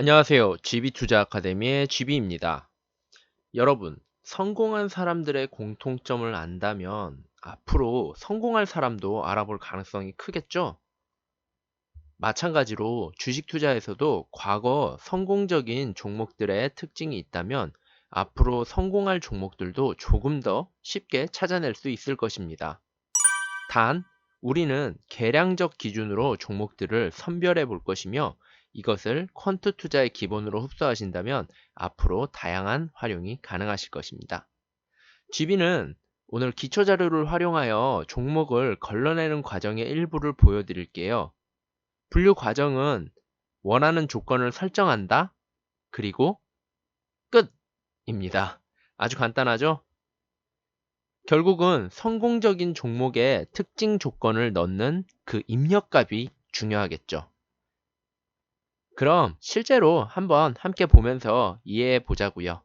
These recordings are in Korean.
안녕하세요. GB투자 아카데미의 GB입니다. 여러분, 성공한 사람들의 공통점을 안다면 앞으로 성공할 사람도 알아볼 가능성이 크겠죠? 마찬가지로 주식 투자에서도 과거 성공적인 종목들의 특징이 있다면 앞으로 성공할 종목들도 조금 더 쉽게 찾아낼 수 있을 것입니다. 단, 우리는 계량적 기준으로 종목들을 선별해 볼 것이며 이것을 퀀트 투자의 기본으로 흡수하신다면 앞으로 다양한 활용이 가능하실 것입니다. GB는 오늘 기초 자료를 활용하여 종목을 걸러내는 과정의 일부를 보여드릴게요. 분류 과정은 원하는 조건을 설정한다. 그리고 끝입니다. 아주 간단하죠? 결국은 성공적인 종목의 특징 조건을 넣는 그 입력값이 중요하겠죠. 그럼 실제로 한번 함께 보면서 이해해 보자고요.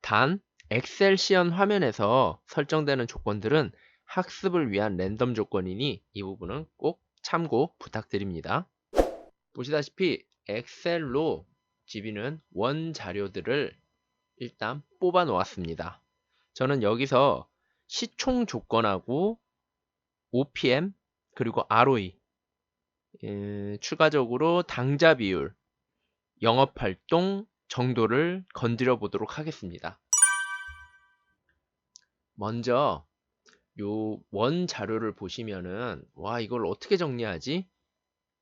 단 엑셀 시연 화면에서 설정되는 조건들은 학습을 위한 랜덤 조건이니 이 부분은 꼭 참고 부탁드립니다. 보시다시피 엑셀로 GB는 원 자료들을 일단 뽑아 놓았습니다. 저는 여기서 시총 조건하고 OPM 그리고 ROE 에, 추가적으로 당자 비율, 영업활동 정도를 건드려 보도록 하겠습니다. 먼저 요 원 자료를 보시면은 와 이걸 어떻게 정리하지?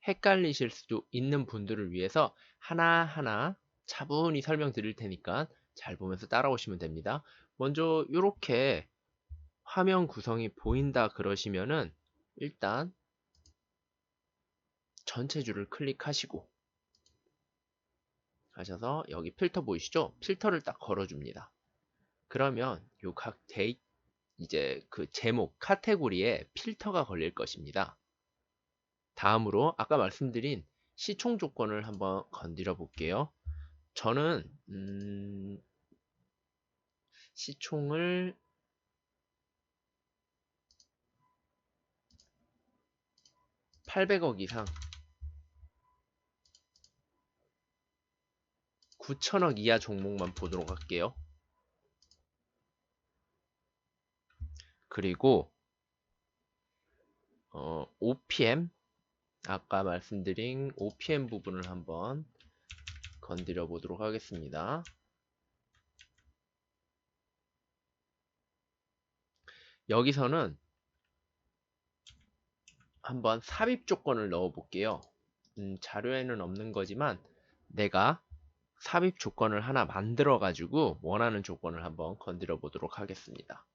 헷갈리실 수도 있는 분들을 위해서 하나하나 차분히 설명드릴 테니까 잘 보면서 따라오시면 됩니다. 먼저 이렇게 화면 구성이 보인다 그러시면은 일단 전체 줄을 클릭하시고 하셔서 여기 필터 보이시죠? 필터를 딱 걸어줍니다. 그러면 요 각 데이 이제 그 제목 카테고리에 필터가 걸릴 것입니다. 다음으로 아까 말씀드린 시총 조건을 한번 건드려 볼게요. 저는 음 시총을 800억 이상 9천억 이하 종목만 보도록 할게요. 그리고 어, OPM 아까 말씀드린 OPM 부분을 한번 건드려 보도록 하겠습니다. 여기서는 한번 삽입 조건을 넣어 볼게요. 음, 자료에는 없는 거지만 내가 삽입 조건을 하나 만들어 가지고 원하는 조건을 한번 건드려 보도록 하겠습니다.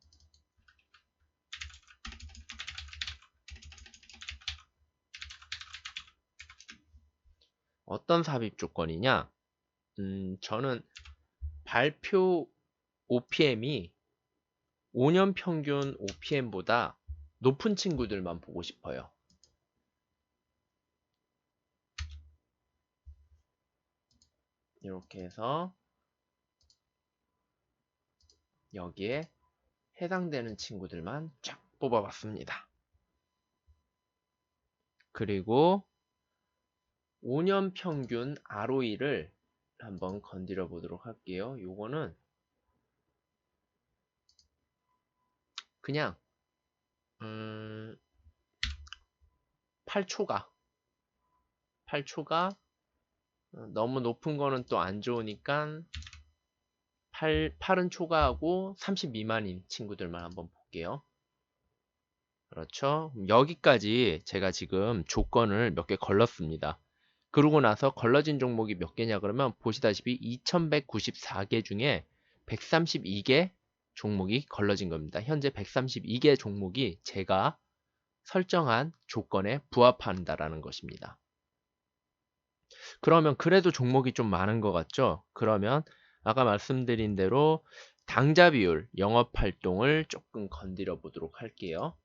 어떤 삽입 조건이냐? 음, 저는 발표 OPM이 5년 평균 OPM보다 높은 친구들만 보고 싶어요. 이렇게 해서 여기에 해당되는 친구들만 쫙 뽑아봤습니다. 그리고 5년 평균 ROE를 한번 건드려 보도록 할게요. 요거는 그냥 음 8초가 8초가 어, 너무 높은 거는 또 안 좋으니까 8, 8은 초과하고 30 미만인 친구들만 한번 볼게요. 그렇죠. 여기까지 제가 지금 조건을 몇 개 걸렀습니다. 그러고 나서 걸러진 종목이 몇 개냐 그러면 보시다시피 2194개 중에 132개 종목이 걸러진 겁니다. 현재 132개 종목이 제가 설정한 조건에 부합한다라는 것입니다. 그러면 그래도 종목이 좀 많은 것 같죠? 그러면 아까 말씀드린 대로 당자 비율, 영업 활동을 조금 건드려 보도록 할게요.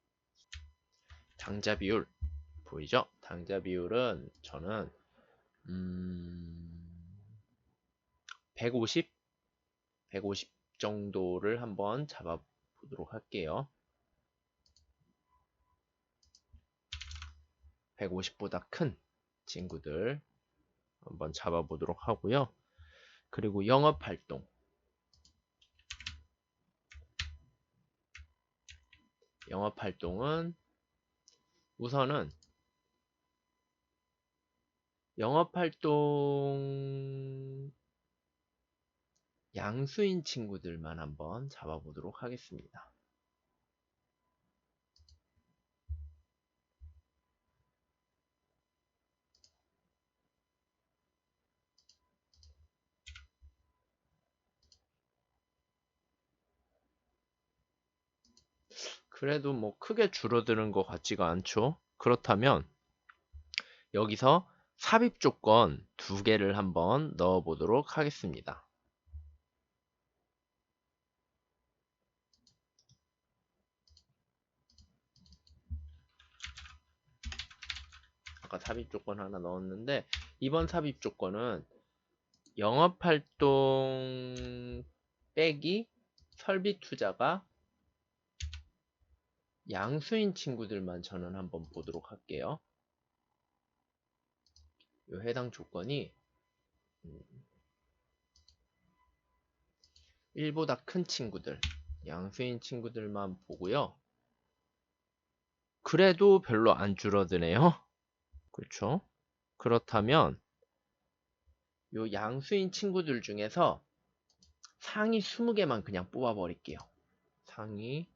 당자 비율 보이죠? 당자 비율은 저는 음 150, 150 정도를 한번 잡아 보도록 할게요. 150보다 큰 친구들 한번 잡아보도록 하고요. 그리고 영업활동. 영업활동은 우선은 영업활동 양수인 친구들만 한번 잡아보도록 하겠습니다. 그래도 뭐 크게 줄어드는 것 같지가 않죠. 그렇다면 여기서 삽입 조건 두 개를 한번 넣어 보도록 하겠습니다. 아까 삽입 조건 하나 넣었는데 이번 삽입 조건은 영업활동 빼기 설비 투자가 양수인 친구들만 저는 한번 보도록 할게요. 이 해당 조건이 1보다 음, 큰 친구들, 양수인 친구들만 보고요. 그래도 별로 안 줄어드네요. 그렇죠? 그렇다면 요 양수인 친구들 중에서 상위 20개만 그냥 뽑아 버릴게요. 상위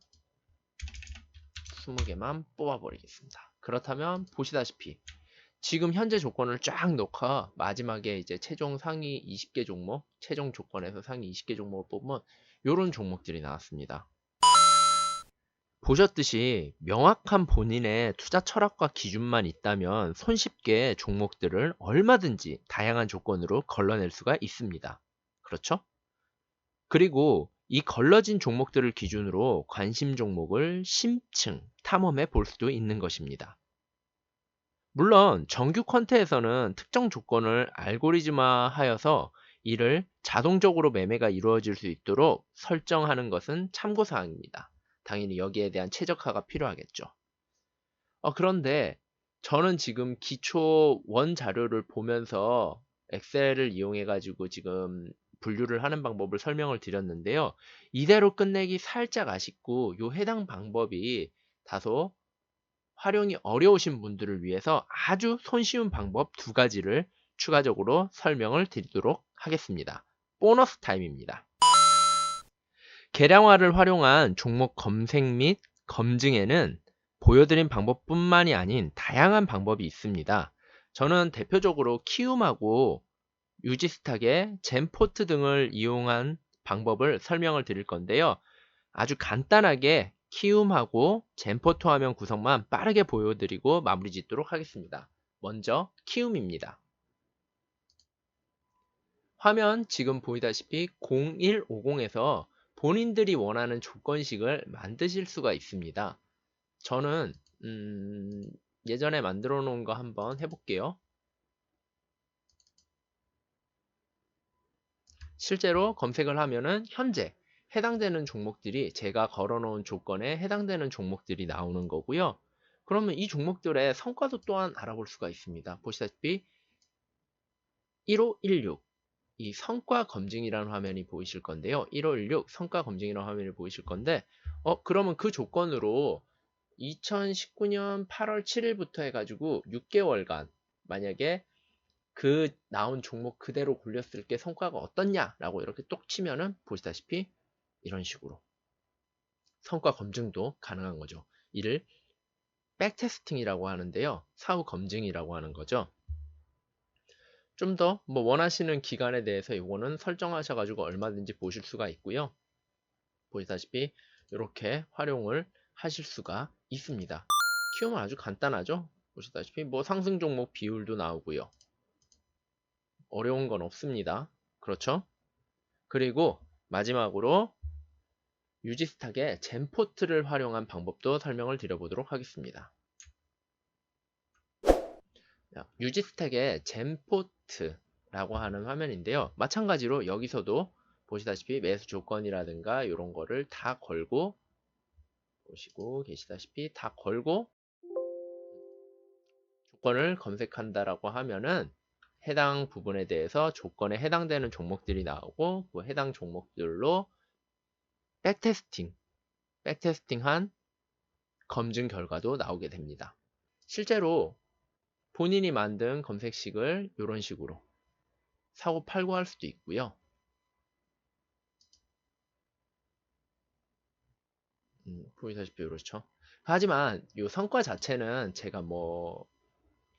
20개만 뽑아 버리겠습니다. 그렇다면 보시다시피 지금 현재 조건을 쫙 놓고 마지막에 이제 최종 상위 20개 종목, 최종 조건에서 상위 20개 종목을 뽑으면 이런 종목들이 나왔습니다. 보셨듯이 명확한 본인의 투자 철학과 기준만 있다면 손쉽게 종목들을 얼마든지 다양한 조건으로 걸러낼 수가 있습니다. 그렇죠? 그리고 이 걸러진 종목들을 기준으로 관심 종목을 심층 탐험해 볼 수도 있는 것입니다. 물론 정규 컨테에서는 특정 조건을 알고리즘화 하여서 이를 자동적으로 매매가 이루어질 수 있도록 설정하는 것은 참고사항입니다. 당연히 여기에 대한 최적화가 필요하겠죠. 어, 그런데 저는 지금 기초 원 자료를 보면서 엑셀을 이용해 가지고 지금 분류를 하는 방법을 설명을 드렸는데요. 이대로 끝내기 살짝 아쉽고 요 해당 방법이 다소 활용이 어려우신 분들을 위해서 아주 손쉬운 방법 두 가지를 추가적으로 설명을 드리도록 하겠습니다. 보너스 타임입니다. 계량화를 활용한 종목 검색 및 검증에는 보여드린 방법뿐만이 아닌 다양한 방법이 있습니다. 저는 대표적으로 키움하고 유지스탁의 젠포트 등을 이용한 방법을 설명을 드릴 건데요. 아주 간단하게 키움하고 젠포트 화면 구성만 빠르게 보여드리고 마무리 짓도록 하겠습니다. 먼저 키움입니다. 화면 지금 보이다시피 0150에서 본인들이 원하는 조건식을 만드실 수가 있습니다. 저는 음, 예전에 만들어 놓은 거 한번 해볼게요. 실제로 검색을 하면은 현재 해당되는 종목들이 제가 걸어놓은 조건에 해당되는 종목들이 나오는 거고요. 그러면 이 종목들의 성과도 또한 알아볼 수가 있습니다. 보시다시피 1516 이 성과 검증이라는 화면이 보이실 건데요. 1516 성과 검증이라는 화면이 보이실 건데 어 그러면 그 조건으로 2019년 8월 7일부터 해가지고 6개월간 만약에 그 나온 종목 그대로 굴렸을 때 성과가 어떻냐라고 이렇게 똑 치면은 보시다시피 이런 식으로 성과 검증도 가능한 거죠. 이를 백테스팅이라고 하는데요. 사후 검증이라고 하는 거죠. 좀 더 뭐 원하시는 기간에 대해서 이거는 설정하셔가지고 얼마든지 보실 수가 있고요. 보시다시피 이렇게 활용을 하실 수가 있습니다. 키우면 아주 간단하죠. 보시다시피 뭐 상승 종목 비율도 나오고요. 어려운 건 없습니다. 그렇죠? 그리고 마지막으로 유지스탁의 젠포트를 활용한 방법도 설명을 드려보도록 하겠습니다. 유지스탁의 젠포트라고 하는 화면인데요. 마찬가지로 여기서도 보시다시피 매수 조건이라든가 이런 거를 다 걸고 보시고 계시다시피 다 걸고 조건을 검색한다라고 하면은 해당 부분에 대해서 조건에 해당되는 종목들이 나오고 그 해당 종목들로 백테스팅, 백테스팅한 검증 결과도 나오게 됩니다. 실제로 본인이 만든 검색식을 이런 식으로 사고 팔고 할 수도 있고요. 음, 보이다시피 이렇죠. 하지만 이 성과 자체는 제가 뭐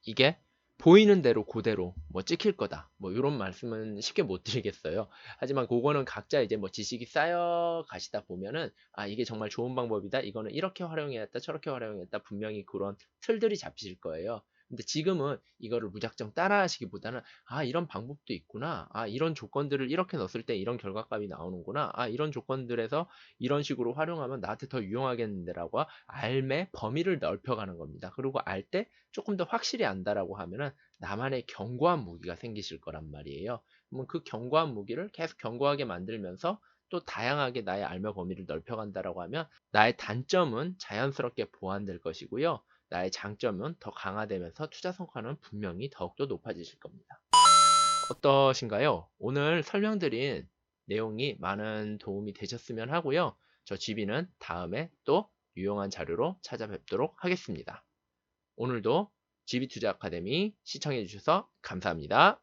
이게 보이는 대로 그대로 뭐 찍힐 거다. 뭐 이런 말씀은 쉽게 못 드리겠어요. 하지만 그거는 각자 이제 뭐 지식이 쌓여 가시다 보면은 아 이게 정말 좋은 방법이다. 이거는 이렇게 활용해야겠다 저렇게 활용해야겠다. 분명히 그런 틀들이 잡히실 거예요 근데 지금은 이거를 무작정 따라 하시기보다는 아 이런 방법도 있구나. 아 이런 조건들을 이렇게 넣었을 때 이런 결과값이 나오는구나. 아 이런 조건들에서 이런 식으로 활용하면 나한테 더 유용하겠는데 라고 알매 범위를 넓혀가는 겁니다. 그리고 알 때 조금 더 확실히 안다라고 하면은 나만의 견고한 무기가 생기실 거란 말이에요. 그러면 그 견고한 무기를 계속 견고하게 만들면서 또 다양하게 나의 알매 범위를 넓혀간다라고 하면 나의 단점은 자연스럽게 보완될 것이고요 나의 장점은 더 강화되면서 투자 성과는 분명히 더욱더 높아지실 겁니다. 어떠신가요? 오늘 설명드린 내용이 많은 도움이 되셨으면 하고요. 저 지비는 다음에 또 유용한 자료로 찾아뵙도록 하겠습니다. 오늘도 지비투자 아카데미 시청해주셔서 감사합니다.